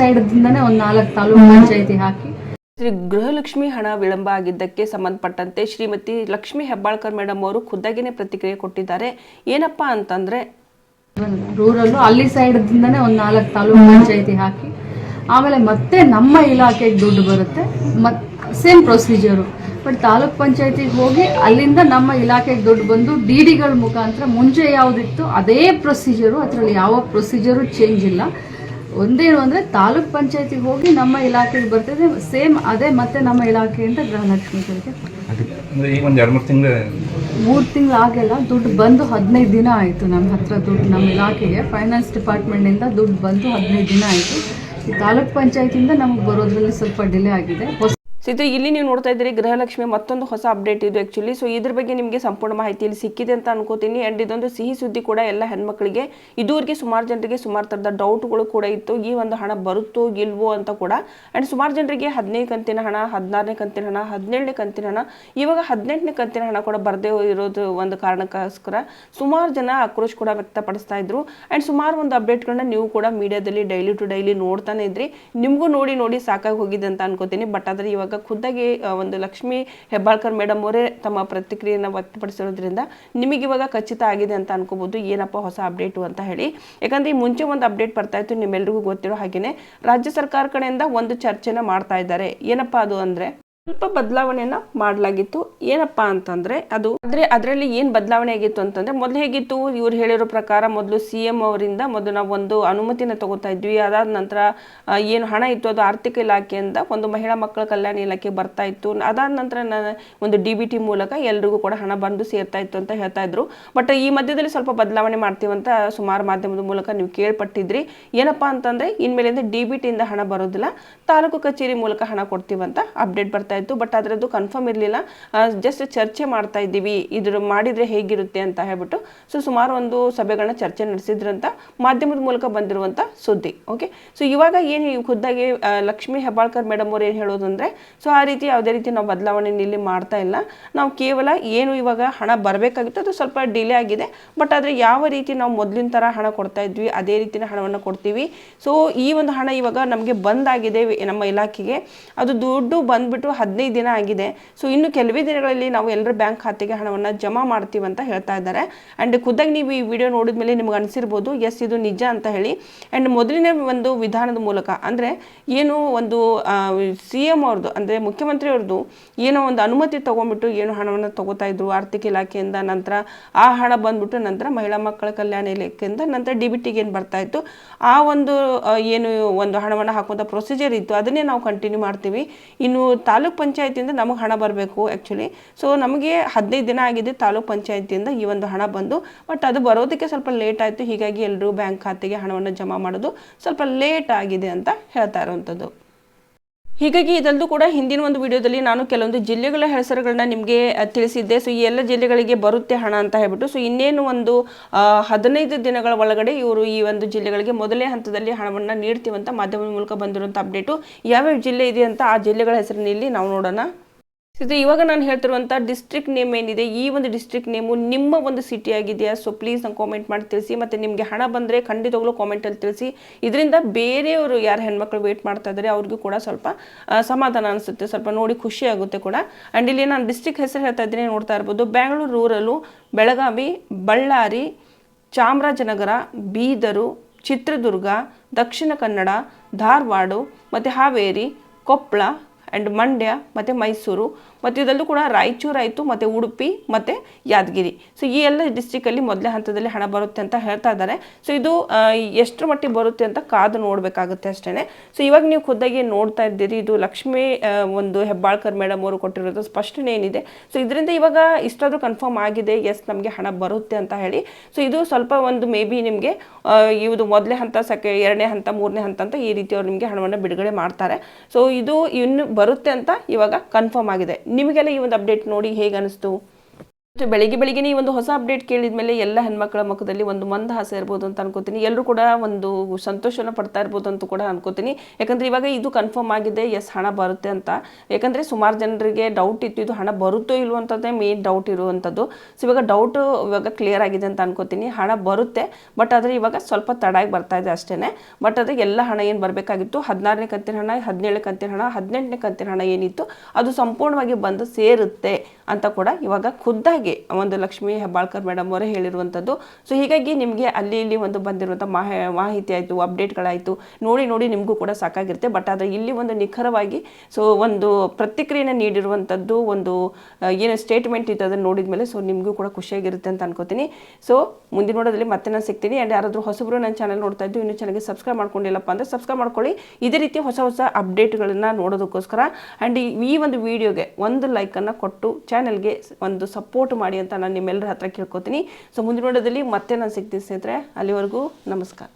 ಸೈಡ್ದಿಂದನೇ ಒಂದು ನಾಲ್ಕು ತಾಲೂಕು ಪಂಚಾಯತಿ ಹಾಕಿ. ಶ್ರೀ ಗೃಹಲಕ್ಷ್ಮಿ ಹಣ ವಿಳಂಬ ಆಗಿದ್ದಕ್ಕೆ ಸಂಬಂಧಪಟ್ಟಂತೆ ಶ್ರೀಮತಿ ಲಕ್ಷ್ಮಿ ಹೆಬ್ಬಾಳ್ಕರ್ ಮೇಡಮ್ ಅವರು ಖುದ್ದಾಗಿನೇ ಪ್ರತಿಕ್ರಿಯೆ ಕೊಟ್ಟಿದ್ದಾರೆ. ಏನಪ್ಪಾ ಅಂತಂದ್ರೆ ರೂರಲ್ಲು ಅಲ್ಲಿ ಸೈಡ್ದಿಂದನೇ ಒಂದು ನಾಲ್ಕು ತಾಲೂಕು ಪಂಚಾಯತಿ ಹಾಕಿ. ಆಮೇಲೆ ಮತ್ತೆ ನಮ್ಮ ಇಲಾಖೆಗೆ ದುಡ್ಡು ಬರುತ್ತೆ. ಮತ್ ಸೇಮ್ ಪ್ರೊಸೀಜರು ಬಟ್ ತಾಲೂಕ್ ಪಂಚಾಯತಿಗೆ ಹೋಗಿ ಅಲ್ಲಿಂದ ನಮ್ಮ ಇಲಾಖೆಗೆ ದುಡ್ಡು ಬಂದು ಡಿ ಡಿಗಳ ಮುಖಾಂತರ ಮುಂಚೆ ಯಾವುದಿತ್ತು ಅದೇ ಪ್ರೊಸೀಜರು ಅದರಲ್ಲಿ ಯಾವ ಪ್ರೊಸೀಜರು ಚೇಂಜ್ ಇಲ್ಲ. ಒಂದೇನು ಅಂದರೆ ತಾಲೂಕ್ ಪಂಚಾಯತಿಗೆ ಹೋಗಿ ನಮ್ಮ ಇಲಾಖೆಗೆ ಬರ್ತದೆ ಸೇಮ್ ಅದೇ ಮತ್ತೆ ನಮ್ಮ ಇಲಾಖೆಯಿಂದ ಅಂತ ಅಂದ್ರೆ ಈಗ ಒಂದು ಎರಡು ಮೂರು ತಿಂಗಳು ಮೂರು ತಿಂಗಳು ಆಗಿಲ್ಲ ದುಡ್ಡು ಬಂದು ಹದಿನೈದು ದಿನ ಆಯ್ತು ನಮ್ಮ ಹತ್ರ ದುಡ್ಡು ನಮ್ಮ ಇಲಾಖೆಗೆ. ಫೈನಾನ್ಸ್ ಡಿಪಾರ್ಟ್ಮೆಂಟಿಂದ ದುಡ್ಡು ಬಂದು ಹದಿನೈದು ದಿನ ಆಯಿತು. ಈ ತಾಲೂಕ್ ಪಂಚಾಯತಿಯಿಂದ ನಮಗೆ ಬರೋದ್ರಲ್ಲಿ ಸ್ವಲ್ಪ ಡಿಲೇ ಆಗಿದೆ. ಇದು ಇಲ್ಲಿ ನೀವು ನೋಡ್ತಾ ಇದ್ದೀರಿ, ಗೃಹಲಕ್ಷ್ಮಿ ಮತ್ತೊಂದು ಹೊಸ ಅಪ್ಡೇಟ್ ಇದು ಆ್ಯಕ್ಚುಲಿ ಸೊ ಇದ್ರ ಬಗ್ಗೆ ನಿಮಗೆ ಸಂಪೂರ್ಣ ಮಾಹಿತಿ ಇಲ್ಲಿ ಸಿಕ್ಕಿದೆ ಅಂತ ಅನ್ಕೋತೀನಿ. ಆ್ಯಂಡ್ ಇದೊಂದು ಸಿಹಿ ಸುದ್ದಿ ಕೂಡ ಎಲ್ಲ ಹೆಣ್ಮಕ್ಳಿಗೆ, ಇದುವರೆಗೆ ಸುಮಾರು ಜನರಿಗೆ ಸುಮಾರು ಥರದ ಡೌಟ್ಗಳು ಕೂಡ ಇತ್ತು. ಈ ಒಂದು ಹಣ ಬರುತ್ತೋ ಇಲ್ವೋ ಅಂತ ಕೂಡ. ಆ್ಯಂಡ್ ಸುಮಾರು ಜನರಿಗೆ ಹದಿನೈದು ಕಂತಿನ ಹಣ, ಹದಿನಾರನೇ ಕಂತಿನ ಹಣ, ಹದಿನೇಳನೇ ಕಂತಿನ ಹಣ, ಇವಾಗ ಹದಿನೆಂಟನೇ ಕಂತಿನ ಹಣ ಕೂಡ ಬರದೇ ಇರೋದು ಒಂದು ಕಾರಣಕ್ಕೋಸ್ಕರ ಸುಮಾರು ಜನ ಆಕ್ರೋಶ ಕೂಡ ವ್ಯಕ್ತಪಡಿಸ್ತಾ ಇದ್ರು. ಆ್ಯಂಡ್ ಸುಮಾರು ಒಂದು ಅಪ್ಡೇಟ್ಗಳನ್ನ ನೀವು ಕೂಡ ಮೀಡಿಯಾದಲ್ಲಿ ಡೈಲಿ ಟು ಡೈಲಿ ನೋಡ್ತಾನೆ ಇದ್ರಿ. ನಿಮಗೂ ನೋಡಿ ನೋಡಿ ಸಾಕಾಗಿ ಹೋಗಿದೆ ಅಂತ ಅನ್ಕೋತೀನಿ. ಬಟ್ ಆದರೆ ಇವಾಗ ಖುದ್ದಾಗಿ ಒಂದು ಲಕ್ಷ್ಮಿ ಹೆಬ್ಬಾಳ್ಕರ್ ಮೇಡಮ್ ಅವರೇ ತಮ್ಮ ಪ್ರತಿಕ್ರಿಯೆಯನ್ನು ವ್ಯಕ್ತಪಡಿಸಿರೋದ್ರಿಂದ ನಿಮಗೆ ಇವಾಗ ಖಚಿತ ಆಗಿದೆ ಅಂತ ಅನ್ಕೋಬಹುದು ಏನಪ್ಪ ಹೊಸ ಅಪ್ಡೇಟು ಅಂತ ಹೇಳಿ. ಯಾಕಂದ್ರೆ ಈ ಮುಂಚೆ ಒಂದು ಅಪ್ಡೇಟ್ ಬರ್ತಾ ಇತ್ತು, ನಿಮ್ಮೆಲ್ರಿಗೂ ಗೊತ್ತಿರೋ ಹಾಗೇನೆ. ರಾಜ್ಯ ಸರ್ಕಾರ ಕಡೆಯಿಂದ ಒಂದು ಚರ್ಚೆನ ಮಾಡ್ತಾ ಇದ್ದಾರೆ. ಏನಪ್ಪ ಅದು ಅಂದ್ರೆ? ಸ್ವಲ್ಪ ಬದಲಾವಣೆಯನ್ನ ಮಾಡಲಾಗಿತ್ತು. ಏನಪ್ಪಾ ಅಂತಂದ್ರೆ ಅದು ಅಂದ್ರೆ ಅದರಲ್ಲಿ ಏನ್ ಬದಲಾವಣೆ ಆಗಿತ್ತು ಅಂತಂದ್ರೆ ಮೊದಲು ಹೇಗಿತ್ತು? ಇವ್ರು ಹೇಳಿರೋ ಪ್ರಕಾರ ಮೊದಲು ಸಿ ಎಂ ಅವರಿಂದ ಮೊದಲು ನಾವು ಒಂದು ಅನುಮತಿನ ತಗೋತಾ ಇದ್ವಿ. ಅದಾದ ನಂತರ ಏನು ಹಣ ಇತ್ತು ಅದು ಆರ್ಥಿಕ ಇಲಾಖೆಯಿಂದ ಒಂದು ಮಹಿಳಾ ಮಕ್ಕಳ ಕಲ್ಯಾಣ ಇಲಾಖೆ ಬರ್ತಾ ಇತ್ತು. ಅದಾದ ನಂತರ ಒಂದು ಡಿ ಬಿ ಟಿ ಮೂಲಕ ಎಲ್ರಿಗೂ ಕೂಡ ಹಣ ಬಂದು ಸೇರ್ತಾ ಇತ್ತು ಅಂತ ಹೇಳ್ತಾ ಇದ್ರು. ಬಟ್ ಈ ಮಧ್ಯದಲ್ಲಿ ಸ್ವಲ್ಪ ಬದಲಾವಣೆ ಮಾಡ್ತೀವಂತ ಸುಮಾರು ಮಾಧ್ಯಮದ ಮೂಲಕ ನೀವು ಕೇಳ್ಪಟ್ಟಿದ್ರಿ. ಏನಪ್ಪಾ ಅಂತಂದ್ರೆ ಇನ್ಮೇಲಿಂದ ಡಿ ಬಿ ಟಿಯಿಂದ ಹಣ ಬರೋದಿಲ್ಲ. ತಾಲೂಕು ಕಚೇರಿ ಮೂಲಕ ಹಣ ಕೊಡ್ತೀವಂತ ಅಪ್ಡೇಟ್ ಬರ್ತಾ ಇತ್ತು ಬಟ್ ಅದರದ್ದು ಕನ್ಫರ್ಮ್ ಇರಲಿಲ್ಲ. ಜಸ್ಟ್ ಚರ್ಚೆ ಮಾಡ್ತಾ ಇದ್ದೀವಿ, ಇದ್ರ ಮಾಡಿದರೆ ಹೇಗಿರುತ್ತೆ ಅಂತ ಹೇಳ್ಬಿಟ್ಟು ಸೊ ಸುಮಾರು ಒಂದು ಸಭೆಗಳನ್ನ ಚರ್ಚೆ ನಡೆಸಿದ್ರಂತ, ಮಾಧ್ಯಮದ ಮೂಲಕ ಬಂದಿರುವಂಥ ಸುದ್ದಿ ಓಕೆ ಸೊ ಇವಾಗ ಏನು ಖುದ್ದಾಗಿ ಲಕ್ಷ್ಮೀ ಹೆಬ್ಬಾಳ್ಕರ್ ಮೇಡಮ್ ಅವ್ರು ಏನು ಹೇಳೋದು ಅಂದರೆ ಸೊ ಆ ರೀತಿ ಯಾವುದೇ ರೀತಿ ನಾವು ಬದಲಾವಣೆ ಇಲ್ಲಿ ಮಾಡ್ತಾ ಇಲ್ಲ. ನಾವು ಕೇವಲ ಏನು ಇವಾಗ ಹಣ ಬರಬೇಕಾಗಿತ್ತು, ಅದು ಸ್ವಲ್ಪ ಡಿಲೇ ಆಗಿದೆ ಬಟ್ ಆದರೆ ಯಾವ ರೀತಿ ನಾವು ಮೊದಲಿನ ಥರ ಹಣ ಕೊಡ್ತಾ ಇದ್ವಿ, ಅದೇ ರೀತಿಯ ಹಣವನ್ನು ಕೊಡ್ತೀವಿ. ಸೊ ಈ ಒಂದು ಹಣ ಇವಾಗ ನಮಗೆ ಬಂದಾಗಿದೆ ನಮ್ಮ ಇಲಾಖೆಗೆ. ಅದು ದುಡ್ಡು ಬಂದ್ಬಿಟ್ಟು ಹದಿನೈದು ದಿನ ಆಗಿದೆ. ಸೊ ಇನ್ನು ಕೆಲವೇ ದಿನಗಳಲ್ಲಿ ನಾವು ಎಲ್ಲರ ಬ್ಯಾಂಕ್ ಖಾತೆಗೆ ಹಣವನ್ನು ಜಮಾ ಮಾಡ್ತೀವಿ ಅಂತ ಹೇಳ್ತಾ ಇದ್ದಾರೆ. ಆ್ಯಂಡ್ ಖುದ್ದಾಗಿ ನೀವು ಈ ವಿಡಿಯೋ ನೋಡಿದ ಮೇಲೆ ನಿಮ್ಗೆ ಅನಿಸಿರ್ಬೋದು ಎಸ್ ಇದು ನಿಜ ಅಂತ ಹೇಳಿ. ಆ್ಯಂಡ್ ಮೊದಲನೇ ಒಂದು ವಿಧಾನದ ಮೂಲಕ ಅಂದರೆ ಏನು ಒಂದು ಸಿ ಎಂ ಅವ್ರದ್ದು ಅಂದರೆ ಮುಖ್ಯಮಂತ್ರಿಯವ್ರದ್ದು ಏನೋ ಒಂದು ಅನುಮತಿ ತಗೊಂಡ್ಬಿಟ್ಟು ಏನು ಹಣವನ್ನು ತಗೋತಾ ಇದ್ರು ಆರ್ಥಿಕ ಇಲಾಖೆಯಿಂದ, ನಂತರ ಆ ಹಣ ಬಂದ್ಬಿಟ್ಟು ನಂತರ ಮಹಿಳಾ ಮಕ್ಕಳ ಕಲ್ಯಾಣ ಇಲಾಖೆಯಿಂದ, ನಂತರ ಡಿ ಬಿ ಟಿಗೆ ಏನು ಬರ್ತಾ ಇತ್ತು? ಆ ಒಂದು ಏನು ಒಂದು ಹಣವನ್ನು ಹಾಕುವಂಥ ಪ್ರೊಸೀಜರ್ ಇತ್ತು. ಅದನ್ನೇ ನಾವು ಕಂಟಿನ್ಯೂ ಮಾಡ್ತೀವಿ. ಇನ್ನು ತಾಲೂಕ್ ಪಂಚಾಯತಿಯಿಂದ ನಮಗೆ ಹಣ ಬರಬೇಕು ಆ್ಯಕ್ಚುಲಿ ಸೊ ನಮಗೆ ಹದಿನೈದು ದಿನ ಆಗಿದೆ ತಾಲೂಕ್ ಪಂಚಾಯತಿಯಿಂದ ಈ ಒಂದು ಹಣ ಬಂದು. ಬಟ್ ಅದು ಬರೋದಕ್ಕೆ ಸ್ವಲ್ಪ ಲೇಟ್ ಆಯಿತು. ಹೀಗಾಗಿ ಎಲ್ಲರೂ ಬ್ಯಾಂಕ್ ಖಾತೆಗೆ ಹಣವನ್ನು ಜಮಾ ಮಾಡೋದು ಸ್ವಲ್ಪ ಲೇಟ್ ಆಗಿದೆ ಅಂತ ಹೇಳ್ತಾ ಇರುವಂಥದ್ದು ಹೀಗಾಗಿ ಇದಲ್ಲೂ ಕೂಡ ಹಿಂದಿನ ಒಂದು ವಿಡಿಯೋದಲ್ಲಿ ನಾನು ಕೆಲವೊಂದು ಜಿಲ್ಲೆಗಳ ಹೆಸರುಗಳನ್ನ ನಿಮಗೆ ತಿಳಿಸಿದ್ದೆ. ಸೊ, ಈ ಎಲ್ಲ ಜಿಲ್ಲೆಗಳಿಗೆ ಬರುತ್ತೆ ಹಣ ಅಂತ ಹೇಳ್ಬಿಟ್ಟು. ಸೊ, ಇನ್ನೇನು ಒಂದು ಹದಿನೈದು ದಿನಗಳ ಒಳಗಡೆ ಇವರು ಈ ಒಂದು ಜಿಲ್ಲೆಗಳಿಗೆ ಮೊದಲೇ ಹಂತದಲ್ಲಿ ಹಣವನ್ನು ನೀಡ್ತೀವಂತ ಮಾಧ್ಯಮದ ಮೂಲಕ ಬಂದಿರುವಂಥ ಅಪ್ಡೇಟು ಯಾವ್ಯಾವ ಜಿಲ್ಲೆ ಇದೆ ಅಂತ ಆ ಜಿಲ್ಲೆಗಳ ಹೆಸರಿನಲ್ಲಿ ನಾವು ನೋಡೋಣ. ಇದು ಇವಾಗ ನಾನು ಹೇಳ್ತಿರುವಂಥ ಡಿಸ್ಟ್ರಿಕ್ಟ್ ನೇಮ್ ಏನಿದೆ, ಈ ಒಂದು ಡಿಸ್ಟ್ರಿಕ್ಟ್ ನೇಮು ನಿಮ್ಮ ಒಂದು ಸಿಟಿ ಆಗಿದೆಯಾ? ಸೊ ಪ್ಲೀಸ್ ನಂಗೆ ಕಾಮೆಂಟ್ ಮಾಡಿ ತಿಳಿಸಿ, ಮತ್ತು ನಿಮಗೆ ಹಣ ಬಂದರೆ ಖಂಡಿತವಾಗ್ಲೂ ಕಾಮೆಂಟಲ್ಲಿ ತಿಳಿಸಿ. ಇದರಿಂದ ಬೇರೆಯವರು ಯಾರು ಹೆಣ್ಮಕ್ಳು ವೇಟ್ ಮಾಡ್ತಾ ಇದ್ದಾರೆ ಅವ್ರಿಗೂ ಕೂಡ ಸ್ವಲ್ಪ ಸಮಾಧಾನ ಅನಿಸುತ್ತೆ, ಸ್ವಲ್ಪ ನೋಡಿ ಖುಷಿ ಆಗುತ್ತೆ ಕೂಡ. ಆ್ಯಂಡ್ ಇಲ್ಲಿ ನಾನು ಡಿಸ್ಟ್ರಿಕ್ಟ್ ಹೆಸರು ಹೇಳ್ತಾ ಇದ್ದೀನಿ, ನೋಡ್ತಾ ಇರ್ಬೋದು. ಬೆಂಗಳೂರು ರೂರಲು ಬೆಳಗಾವಿ, ಬಳ್ಳಾರಿ, ಚಾಮರಾಜನಗರ, ಬೀದರು, ಚಿತ್ರದುರ್ಗ, ದಕ್ಷಿಣ ಕನ್ನಡ, ಧಾರವಾಡ, ಮತ್ತು ಹಾವೇರಿ ಕೊಪ್ಪಳ ಆ್ಯಂಡ್ ಮಂಡ್ಯ, ಮತ್ತು ಮೈಸೂರು. ಮತ್ತು ಇದರಲ್ಲೂ ಕೂಡ ರಾಯಚೂರು ಆಯಿತು, ಮತ್ತು ಉಡುಪಿ, ಮತ್ತು ಯಾದಗಿರಿ. ಸೊ ಈ ಎಲ್ಲ ಡಿಸ್ಟಿಕಲ್ಲಿ ಮೊದಲೇ ಹಂತದಲ್ಲಿ ಹಣ ಬರುತ್ತೆ ಅಂತ ಹೇಳ್ತಾ ಇದ್ದಾರೆ. ಸೊ ಇದು ಎಷ್ಟರ ಮಟ್ಟಿಗೆ ಬರುತ್ತೆ ಅಂತ ಕಾದು ನೋಡಬೇಕಾಗುತ್ತೆ ಅಷ್ಟೇ ಸೊ ಇವಾಗ ನೀವು ಖುದ್ದಾಗಿ ನೋಡ್ತಾ ಇದ್ದೀರಿ, ಇದು ಲಕ್ಷ್ಮೀ ಒಂದು ಹೆಬ್ಬಾಳ್ಕರ್ ಮೇಡಮ್ ಅವರು ಕೊಟ್ಟಿರೋದು ಸ್ಪಷ್ಟನೆ ಏನಿದೆ. ಸೊ ಇದರಿಂದ ಇವಾಗ ಇಷ್ಟಾದರೂ ಕನ್ಫರ್ಮ್ ಆಗಿದೆ ಎಸ್ ನಮಗೆ ಹಣ ಬರುತ್ತೆ ಅಂತ ಹೇಳಿ. ಸೊ ಇದು ಸ್ವಲ್ಪ ಒಂದು ಮೇ ಬಿ ನಿಮಗೆ ಇದು ಮೊದಲೇ ಹಂತ, ಸೆಕೆ, ಎರಡನೇ ಹಂತ, ಮೂರನೇ ಹಂತ ಅಂತ ಈ ರೀತಿ ಅವ್ರು ನಿಮಗೆ ಹಣವನ್ನು ಬಿಡುಗಡೆ ಮಾಡ್ತಾರೆ. ಸೊ ಇದು ಇನ್ನು ಬರುತ್ತೆ ಅಂತ ಇವಾಗ ಕನ್ಫರ್ಮ್ ಆಗಿದೆ. ನಿಮಗೆಲ್ಲ ಈ ಒಂದು ಅಪ್ಡೇಟ್ ನೋಡಿ ಹೇಗೆ ಅನಿಸ್ತು ಸೊ ಬೆಳಿಗ್ಗೆ ಬೆಳಿಗ್ಗೆ ಈ ಒಂದು ಹೊಸ ಅಪ್ಡೇಟ್ ಕೇಳಿದ ಮೇಲೆ ಎಲ್ಲ ಹೆಣ್ಮಕ್ಳ ಮುಖದಲ್ಲಿ ಒಂದು ಮಂದಹಾಸ ಇರ್ಬೋದು ಅಂತ ಅನ್ಕೋತೀನಿ. ಎಲ್ಲರೂ ಕೂಡ ಒಂದು ಸಂತೋಷನ ಪಡ್ತಾ ಇರ್ಬೋದು ಅಂತ ಕೂಡ ಅನ್ಕೋತೀನಿ. ಯಾಕಂದ್ರೆ ಇವಾಗ ಇದು ಕನ್ಫರ್ಮ್ ಆಗಿದೆ ಎಸ್ ಹಣ ಬರುತ್ತೆ ಅಂತ. ಯಾಕಂದ್ರೆ ಸುಮಾರು ಜನರಿಗೆ ಡೌಟ್ ಇತ್ತು, ಇದು ಹಣ ಬರುತ್ತೋ ಇಲ್ವೋ ಮೇನ್ ಡೌಟ್ ಇರುವಂಥದ್ದು. ಸೊ ಇವಾಗ ಡೌಟ್ ಇವಾಗ ಕ್ಲಿಯರ್ ಆಗಿದೆ ಅಂತ ಅನ್ಕೋತೀನಿ. ಹಣ ಬರುತ್ತೆ ಬಟ್ ಆದರೆ ಇವಾಗ ಸ್ವಲ್ಪ ತಡಾಗಿ ಬರ್ತಾ ಇದೆ ಅಷ್ಟೇ ಬಟ್ ಆದರೆ ಎಲ್ಲ ಹಣ ಏನು ಬರಬೇಕಾಗಿತ್ತು? ಹದಿನಾರನೇ ಕಂತಿನ ಹಣ, ಹದಿನೇಳನೇ ಕಂತಿನ ಹಣ, ಹದಿನೆಂಟನೇ ಕಂತಿನ ಹಣ ಏನಿತ್ತು? ಅದು ಸಂಪೂರ್ಣವಾಗಿ ಬಂದು ಸೇರುತ್ತೆ. ಅಂತ ಕೂಡ ಇವಾಗ ಖುದ್ದಾಗಿ ಒಂದು ಲಕ್ಷ್ಮೀ ಹೆಬ್ಬಾಳ್ಕರ್ ಮೇಡಮ್ ಅವರೇ ಹೇಳಿರುವಂಥದ್ದು. ಸೊ ಹೀಗಾಗಿ ನಿಮಗೆ ಅಲ್ಲಿ ಇಲ್ಲಿ ಒಂದು ಬಂದಿರುವಂಥ ಮಾಹಿ, ಮಾಹಿತಿ ಆಯಿತು ಅಪ್ಡೇಟ್ಗಳಾಯಿತು ನೋಡಿ ನೋಡಿ ನಿಮಗೂ ಕೂಡ ಸಾಕಾಗಿರುತ್ತೆ. ಬಟ್ ಆದರೆ ಇಲ್ಲಿ ಒಂದು ನಿಖರವಾಗಿ ಸೊ ಒಂದು ಪ್ರತಿಕ್ರಿಯೆನ ನೀಡಿರುವಂಥದ್ದು, ಒಂದು ಏನು ಸ್ಟೇಟ್ಮೆಂಟ್ ಇತ್ತು ಅದನ್ನು ನೋಡಿದ ಮೇಲೆ ಸೊ ನಿಮಗೂ ಕೂಡ ಖುಷಿಯಾಗಿರುತ್ತೆ ಅಂತ ಅನ್ಕೋತೀನಿ. ಸೊ ಮುಂದಿನ ನೋಡೋದಲ್ಲಿ ಮತ್ತೆ ನಾನು ಸಿಗ್ತೀನಿ. ಆ್ಯಂಡ್ ಯಾರಾದರೂ ಹೊಸಬರು ನನ್ನ ಚಾನಲ್ ನೋಡ್ತಾ ಇದ್ದು ಇನ್ನೂ ಚೆನ್ನಾಗಿ ಸಬ್ಸ್ಕ್ರೈಬ್ ಮಾಡ್ಕೊಂಡಿಲ್ಲಪ್ಪ ಅಂದರೆ ಸಬ್ಸ್ಕ್ರೈಬ್ ಮಾಡ್ಕೊಳ್ಳಿ. ಇದೇ ರೀತಿ ಹೊಸ ಹೊಸ ಅಪ್ಡೇಟ್ಗಳನ್ನು ನೋಡೋದಕ್ಕೋಸ್ಕರ. ಆ್ಯಂಡ್ ಈ ಒಂದು ವಿಡಿಯೋಗೆ ಒಂದು ಲೈಕನ್ನು ಕೊಟ್ಟು ಚಾನಲ್ಗೆ ಒಂದು ಸಪೋರ್ಟ್ ಮಾಡಿ ಅಂತ ನಾನು ನಿಮ್ಮೆಲ್ಲರ ಹತ್ರ ಕೇಳ್ಕೊತೀನಿ. ಸೊ ಮುಂದಿನ ನೋಡೋದಲ್ಲಿ ಮತ್ತೆ ನಾನು ಸಿಗ್ತೀನಿ ಸ್ನೇಹಿತರೆ. ಅಲ್ಲಿವರೆಗೂ ನಮಸ್ಕಾರ.